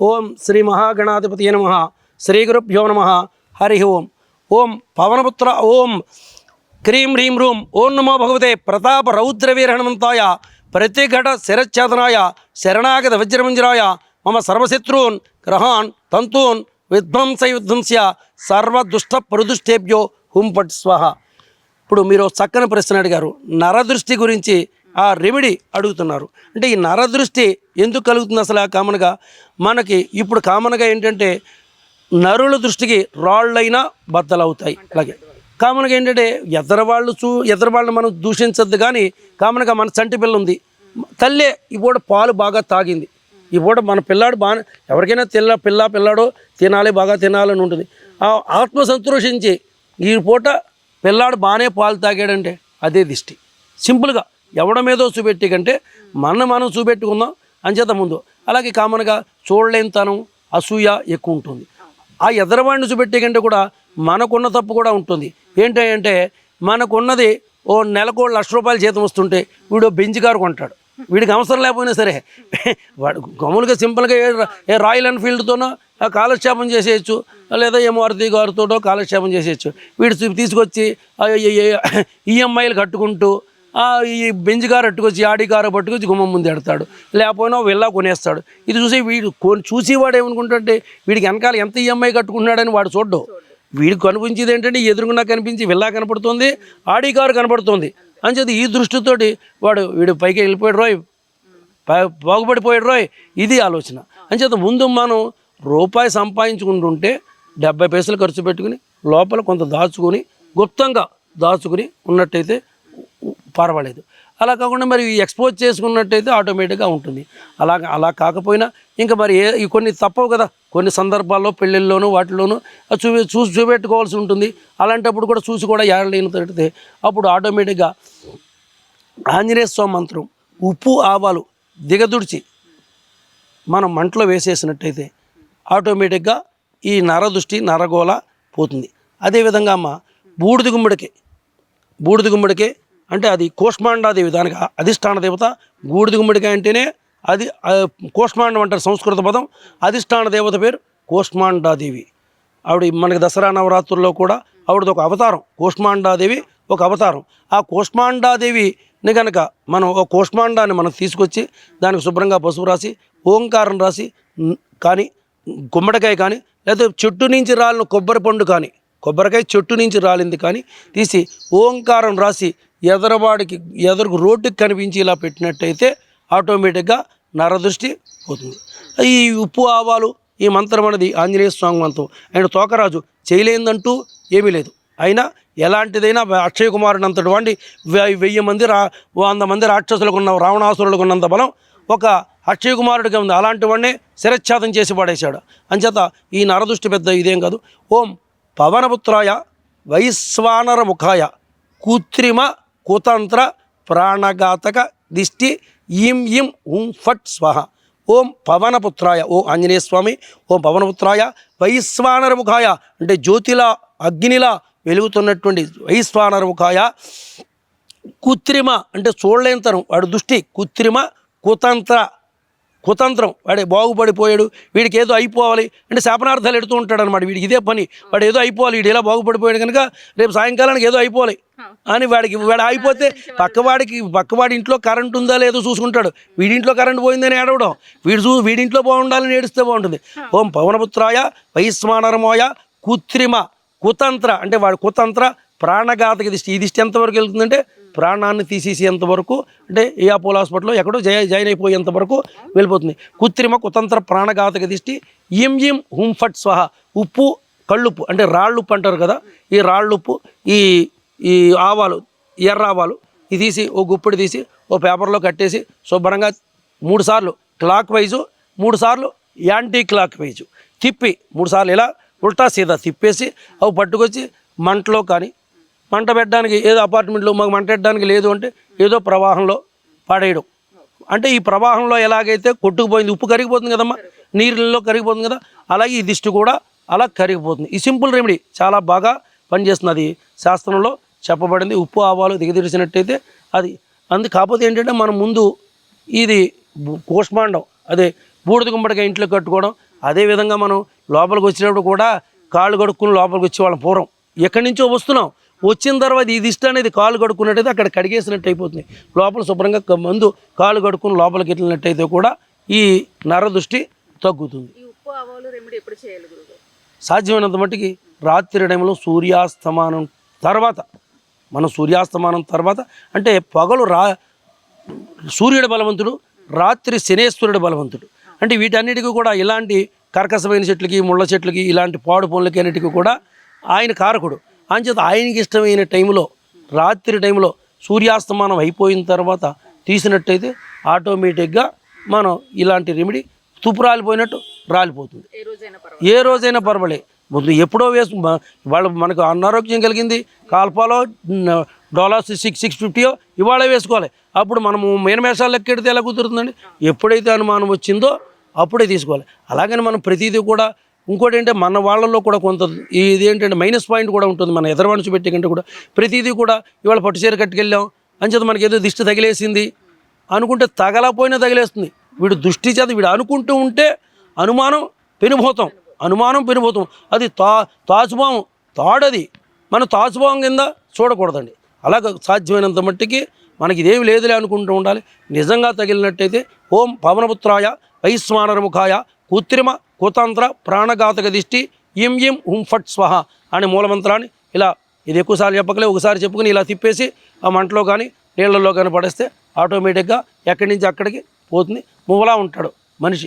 ఓం శ్రీ మహాగణాధిపతి నమ. శ్రీ గురుభ్యో నమ. హరి ఓం. ఓం పవనపుత్ర ఓం క్రీం హ్రీం రూం. ఓం నమో భగవతే ప్రతాప రౌద్రవీర హనుమంతాయ ప్రతిఘట శిరచ్ఛేదనాయ శరణాగత వజ్రమంజరాయ మమ సర్వశత్రూన్ గ్రహాన్ తంతూన్ విధ్వంస విధ్వంస్య సర్వదుష్ట ప్రదుష్టేభ్యో హుంపట్ స్వహ. ఇప్పుడు మీరు చక్కని ప్రశ్న అడిగారు. నరదృష్టి గురించి ఆ రెమెడీ అడుగుతున్నారు. అంటే ఈ నరదృష్టి ఎందుకు కలుగుతుంది అసలు ఆ కామన్గా? మనకి ఇప్పుడు కామన్గా ఏంటంటే నరుల దృష్టికి రాళ్ళైనా బద్దలవుతాయి. అలాగే కామన్గా ఏంటంటే ఎద్దరు వాళ్ళు చూ ఎదర వాళ్ళని మనం దూషించద్దు కానీ కామన్గా మన చంటి పిల్ల ఉంది. తల్లే ఈ పూట పాలు బాగా తాగింది. ఈ పూట మన పిల్లాడు బాగా ఎవరికైనా తెల్ల పిల్ల పిల్లాడో తినాలి బాగా తినాలని ఉంటుంది. ఆ ఆత్మ సంతోషించి ఈ పూట పిల్లాడు బాగానే పాలు తాగాడంటే అదే దిష్టి. సింపుల్గా. ఎవడ మీదో చూపెట్టి కంటే మన మనం చూపెట్టుకుందాం అంచేత ముందు. అలాగే కామన్గా చూడలేనితనం అసూయ ఎక్కువ ఉంటుంది. ఆ ఎదరవాడిని చూపెట్టే కంటే కూడా మనకున్న తప్పు కూడా ఉంటుంది. ఏంటంటే మనకున్నది ఓ నెలకు లక్ష రూపాయలు జీతం వస్తుంటే వీడు బెంచ్ కారు కొంటాడు. వీడికి అవసరం లేకపోయినా సరే వాడు మామూలుగా సింపుల్గా ఏ రాయల్ ఎన్ఫీల్డ్తోనో ఆ కాలక్షేపం చేసేయచ్చు లేదా ఏ మారుతి గారితోటో కాలక్షేపం చేసేయచ్చు. వీడు తీసుకొచ్చి ఈఎంఐలు కట్టుకుంటూ ఈ బెంజ్ కారు పట్టుకొచ్చి ఆడి కారు పట్టుకొచ్చి గుమ్మం ముందు ఎడతాడు. లేకపోయినా వెళ్ళా కొనేస్తాడు. ఇది చూసి వీడు కొన్ చూసేవాడు ఏమనుకుంటుంటే వీడికి వెనకాల ఎంత ఈఎంఐ కట్టుకున్నాడని వాడు చూడ్డు. వీడికి కనిపించేది ఏంటంటే ఎదురుకున్నా కనిపించి వెళ్ళా కనపడుతుంది ఆడి కారు కనపడుతుంది అంచేది ఈ దృష్టితోటి వాడు వీడు పైకి వెళ్ళిపోయాడు రోయ్. బాగుపడిపోయాడు రోయ్. ఇది ఆలోచన. అంచేత ముందు మనం రూపాయి సంపాదించుకుంటుంటే డెబ్బై పైసలు ఖర్చు పెట్టుకుని లోపల కొంత దాచుకొని గుప్తంగా దాచుకుని ఉన్నట్టయితే పర్వాలేదు. అలా కాకుండా మరి ఎక్స్పోజ్ చేసుకున్నట్టయితే ఆటోమేటిక్గా ఉంటుంది. అలా అలా కాకపోయినా ఇంకా మరి ఏ కొన్ని తప్పవు కదా. కొన్ని సందర్భాల్లో పెళ్ళిళ్ళలోనూ వాటిలోనూ చూపి చూసి చూపెట్టుకోవాల్సి ఉంటుంది. అలాంటప్పుడు కూడా చూసి కూడా ఏడలేని తిడితే అప్పుడు ఆటోమేటిక్గా ఆంజనేయ స్వామి మంత్రం ఉప్పు ఆవాలు దిగదుడిచి మనం మంటలో వేసేసినట్టయితే ఆటోమేటిక్గా ఈ నరదృష్టి నరగోళ పోతుంది. అదేవిధంగా అమ్మ బూడిద గుమ్మడికి బూడిద గుమ్మడికే అంటే అది కోష్మాండాదేవి దానికి అధిష్టాన దేవత గూడిది గుమ్మడికాయ అంటేనే అది కోష్మాండం అంటారు సంస్కృత పదం. అధిష్టాన దేవత పేరు కోష్మాండాదేవి. ఆవిడ మనకి దసరా నవరాత్రుల్లో కూడా ఆవిడది ఒక అవతారం కోష్మాండాదేవి ఒక అవతారం. ఆ కోష్మాండాదేవిని కనుక మనం ఒక కోష్మాండాన్ని మనం తీసుకొచ్చి దానికి శుభ్రంగా పసుపు రాసి ఓంకారం రాసి కానీ గుమ్మడికాయ కానీ లేదా చెట్టు నుంచి రాలిన కొబ్బరి పండు కానీ కొబ్బరికాయ చెట్టు నుంచి రాలింది కానీ తీసి ఓంకారం రాసి ఎదరవాడికి ఎదురుకు రోడ్డుకి కనిపించి ఇలా పెట్టినట్టయితే ఆటోమేటిక్గా నరదృష్టి పోతుంది. ఈ ఉప్పు ఆవాలు ఈ మంత్రం అనేది ఆంజనేయ స్వామి మంత్రం. ఆయన తోకరాజు చేయలేదంటూ ఏమీ లేదు. అయినా ఎలాంటిదైనా అక్షయ కుమారుడు అంతటి వాడి వె- వెయ్యి మంది రా వంద మంది రాక్షసులకు ఉన్న రావణాసురులకు ఉన్నంత బలం ఒక అక్షయ కుమారుడికి ఉంది. అలాంటి వాడినే శిరచ్ఛాదం చేసి పడేశాడు. అంచేత ఈ నరదృష్టి పెద్ద ఇదేం కాదు. ఓం పవనపుత్రాయ వైశ్వానర ముఖాయ కృత్రిమ కుతంత్ర ప్రాణఘాతక దిష్టి ఈం ఇం ఉం ఫట్ స్వహ. ఓం పవనపుత్రాయ ఓ ఆంజనేయ స్వామి ఓం పవనపుత్రాయ వైశ్వానర ముఖాయ అంటే జ్యోతిలా అగ్నిలా వెలుగుతున్నటువంటి వైశ్వానరముఖాయ కృత్రిమ అంటే చూడలేంతరం వాడు దృష్టి కృత్రిమ కుతంత్ర కుతంత్రం. వాడే బాగుపడిపోయాడు వీడికి ఏదో అయిపోవాలి అంటే శాపనార్థాలు ఎడుతూ ఉంటాడు అనమాట వీడికి ఇదే పని. వాడు ఏదో అయిపోవాలి వీడు ఇలా బాగుపడిపోయాడు కనుక రేపు సాయంకాలానికి ఏదో అయిపోవాలి. అని వాడికి వాడు అయిపోతే పక్కవాడికి పక్కవాడి ఇంట్లో కరెంట్ ఉందా లేదో చూసుకుంటాడు. వీడింట్లో కరెంట్ పోయిందని ఏడవడం. వీడు చూ వీడింట్లో బాగుండాలని ఏడిస్తే బాగుంటుంది. ఓం పవనపుత్రాయ వైశ్వానరమోయ కృత్రిమ కుతంత్ర. అంటే వాడు కుతంత్ర ప్రాణఘాతక దిష్టి. ఈ దిష్టి ఎంతవరకు వెళ్తుందంటే ప్రాణాన్ని తీసేసేంత వరకు అంటే ఏ అపోలో హాస్పిటల్లో ఎక్కడో జయ జాయిన్ అయిపోయేంత వరకు వెళ్ళిపోతుంది. కృత్రిమ కుతంత్ర ప్రాణఘాతక దిష్టి ఇం ఇం హుంఫట్ స్వహ ఉప్పు కళ్ళుప్పు అంటే రాళ్ళుప్పు అంటారు కదా ఈ రాళ్ళుప్పు ఈ ఈ ఆవాలు ఎర్ర ఆవాలు ఇది తీసి ఓ గుప్పిడి తీసి ఓ పేపర్లో కట్టేసి శుభ్రంగా మూడు సార్లు క్లాక్ వైజు మూడు సార్లు యాంటీ క్లాక్ వైజు. తిప్పి మూడు సార్లు ఇలా ఉల్టా సీదా తిప్పేసి అవి పట్టుకొచ్చి మంటలో కానీ మంట పెట్టడానికి ఏదో అపార్ట్మెంట్లో మాకు మంట పెట్టడానికి లేదు అంటే ఏదో ప్రవాహంలో పడేయడం. అంటే ఈ ప్రవాహంలో ఎలాగైతే కొట్టుకుపోయింది ఉప్పు కరిగిపోతుంది కదమ్మా నీళ్ళల్లో కరిగిపోతుంది కదా అలాగే ఈ దిష్టి కూడా అలా కరిగిపోతుంది. ఈ సింపుల్ రెమెడీ చాలా బాగా పనిచేస్తుంది అది శాస్త్రంలో చెప్పబడింది ఉప్పు ఆవాలు దిగదీర్చినట్టయితే అది. అందు కాకపోతే ఏంటంటే మనం ముందు ఇది కోష్మాండం అదే బూడిద గుమ్మడికాయ ఇంట్లో కట్టుకోవడం అదేవిధంగా మనం లోపలికి వచ్చినప్పుడు కూడా కాళ్ళు కడుక్కుని లోపలికి వచ్చేవాళ్ళం పూర్వం ఎక్కడి నుంచో వస్తున్నాం. వచ్చిన తర్వాత ఇది ఇష్టం అనేది కాళ్ళు కడుక్కున్నట్టయితే అక్కడ కడిగేసినట్టు అయిపోతుంది. లోపల శుభ్రంగా ముందు కాళ్ళు కడుక్కుని లోపలికి వెళ్ళినట్టయితే కూడా ఈ నరదృష్టి తగ్గుతుంది. ఎప్పుడు చేయాలి గురుగారు సాధ్యమైనంత మట్టుకి రాత్రి టైంలో సూర్యాస్తమానం తర్వాత మనం సూర్యాస్తమానం తర్వాత అంటే పగలు రా సూర్యుడు బలవంతుడు రాత్రి శనేశ్వరుడు బలవంతుడు. అంటే వీటన్నిటికీ కూడా ఇలాంటి కర్కశమైన చెట్లకి ముళ్ళ చెట్లకి ఇలాంటి పాడు పనులకి అన్నిటికీ కూడా ఆయన కారకుడు. అంచేత ఆయనకి ఇష్టమైన టైంలో రాత్రి టైంలో సూర్యాస్తమానం అయిపోయిన తర్వాత తీసినట్టయితే ఆటోమేటిక్గా మనం ఇలాంటి రెమెడీ తుప్పు రాలిపోయినట్టు రాలిపోతుంది. ఏ రోజైనా పర్వాలే ముందు ఎప్పుడో వేసు వాళ్ళు మనకు అనారోగ్యం కలిగింది కాల్పాలో డాలర్స్ సిక్స్ సిక్స్ ఫిఫ్టీయో ఇవాళ వేసుకోవాలి. అప్పుడు మనము మీనమేషాలు లెక్కెడితే ఎలా కుదురుతుందండి? ఎప్పుడైతే అనుమానం వచ్చిందో అప్పుడే తీసుకోవాలి. అలాగని మనం ప్రతిదీ కూడా ఇంకోటి ఏంటంటే మన వాళ్ళల్లో కూడా కొంత ఇది ఏంటంటే మైనస్ పాయింట్ కూడా ఉంటుంది. మన ఎదరవాణి పెట్టే కంటే కూడా ప్రతిదీ కూడా ఇవాళ పట్టు చీర కట్టుకెళ్ళాం. అంచేత మనకి ఏదో దిష్టి తగిలేసింది అనుకుంటే తగలపోయినా తగిలేస్తుంది. వీడు దృష్టి చేత వీడు అనుకుంటూ ఉంటే అనుమానం పెనుభూతం. అనుమానం పెనుభూతం. అది తా తాచుభావం. తాడది. మన తాచుభావం కింద చూడకూడదండి. అలాగ సాధ్యమైనంత మట్టికి మనకి ఇదేమి లేదులే అనుకుంటూ ఉండాలి. నిజంగా తగిలినట్టయితే ఓం పవనపుత్రాయ వైశ్వానరముఖాయ కృత్రిమ కుతంత్ర ప్రాణఘాతక దిష్టి ఇం ఇం హుం ఫట్ స్వహ అనే మూలమంత్రాన్ని ఇలా ఇది ఎక్కువసార్లు చెప్పకలే ఒకసారి చెప్పుకుని ఇలా తిప్పేసి ఆ మంటలో కానీ నీళ్ళల్లో కానీ పడేస్తే ఆటోమేటిక్గా ఎక్కడి నుంచి అక్కడికి పోతుంది. మువ్వలా ఉంటాడు మనిషి.